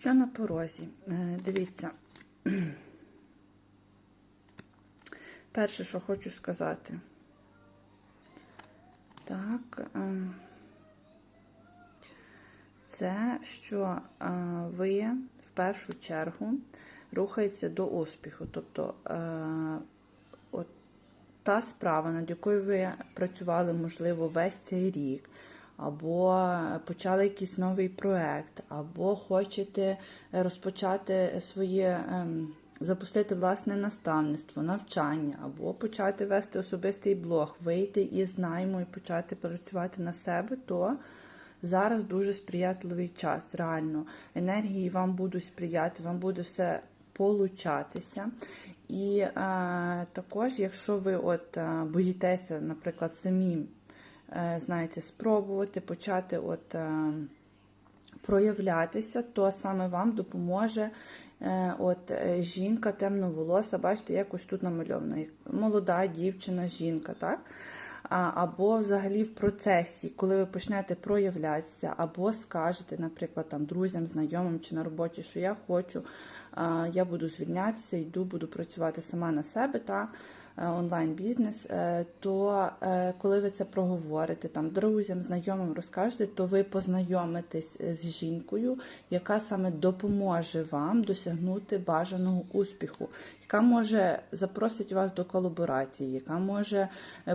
Що на порозі? Е, Дивіться. Перше, що хочу сказати. Так. ем, Це, що е, ви в першу чергу рухаєтеся до успіху. Тобто е, от та справа, над якою ви працювали, можливо, весь цей рік, або почали якийсь новий проект, або хочете розпочати своє, ем, запустити власне наставництво, навчання, або почати вести особистий блог, вийти із найму і почати працювати на себе, то зараз дуже сприятливий час. Реально, енергії вам будуть сприяти, вам буде все получатися. І е, також, якщо ви от е, боїтеся, наприклад, самі знаєте, спробувати почати от, е, проявлятися, то саме вам допоможе е, от, е, жінка темноволоса, бачите, якось тут намальована, молода дівчина, жінка, так? Або взагалі в процесі, коли ви почнете проявлятися, або скажете, наприклад, там друзям, знайомим чи на роботі, що я хочу, я буду звільнятися, йду, буду працювати сама на себе та е, онлайн-бізнес, е, то е, коли ви це проговорите там друзям, знайомим розкажете, то ви познайомитесь з жінкою, яка саме допоможе вам досягнути бажаного успіху, яка може запросити вас до колаборації, яка може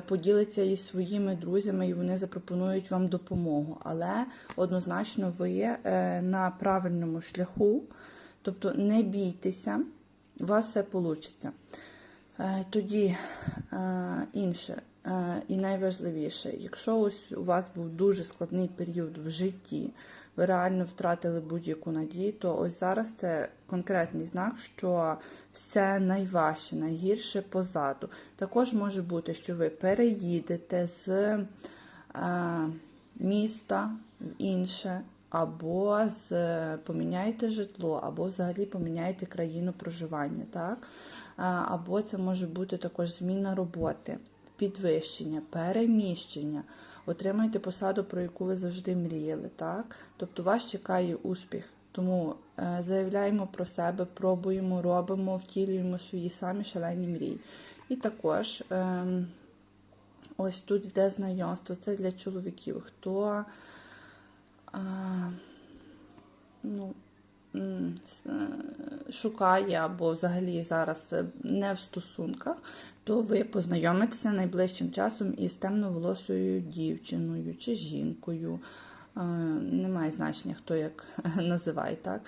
поділитися із своїми друзями, і вони запропонують вам допомогу. Але однозначно ви на правильному шляху, тобто не бійтеся, у вас все вийде. Тоді е, інше е, і найважливіше, якщо ось у вас був дуже складний період в житті, ви реально втратили будь-яку надію, то ось зараз це конкретний знак, що все найважче, найгірше позаду. Також може бути, що ви переїдете з е, міста в інше, або з, поміняєте житло, або взагалі поміняєте країну проживання. так? Або це може бути також зміна роботи, підвищення, переміщення. Отримайте посаду, про яку ви завжди мріяли. так? Тобто вас чекає успіх. Тому е, заявляємо про себе, пробуємо, робимо, втілюємо свої самі шалені мрії. І також е, ось тут йде знайомство. Це для чоловіків. Хто ну, е, шукає або взагалі зараз е, не в стосунках, то ви познайомитеся найближчим часом із темноволосою дівчиною чи жінкою. Е, Немає значення, хто як називає, так?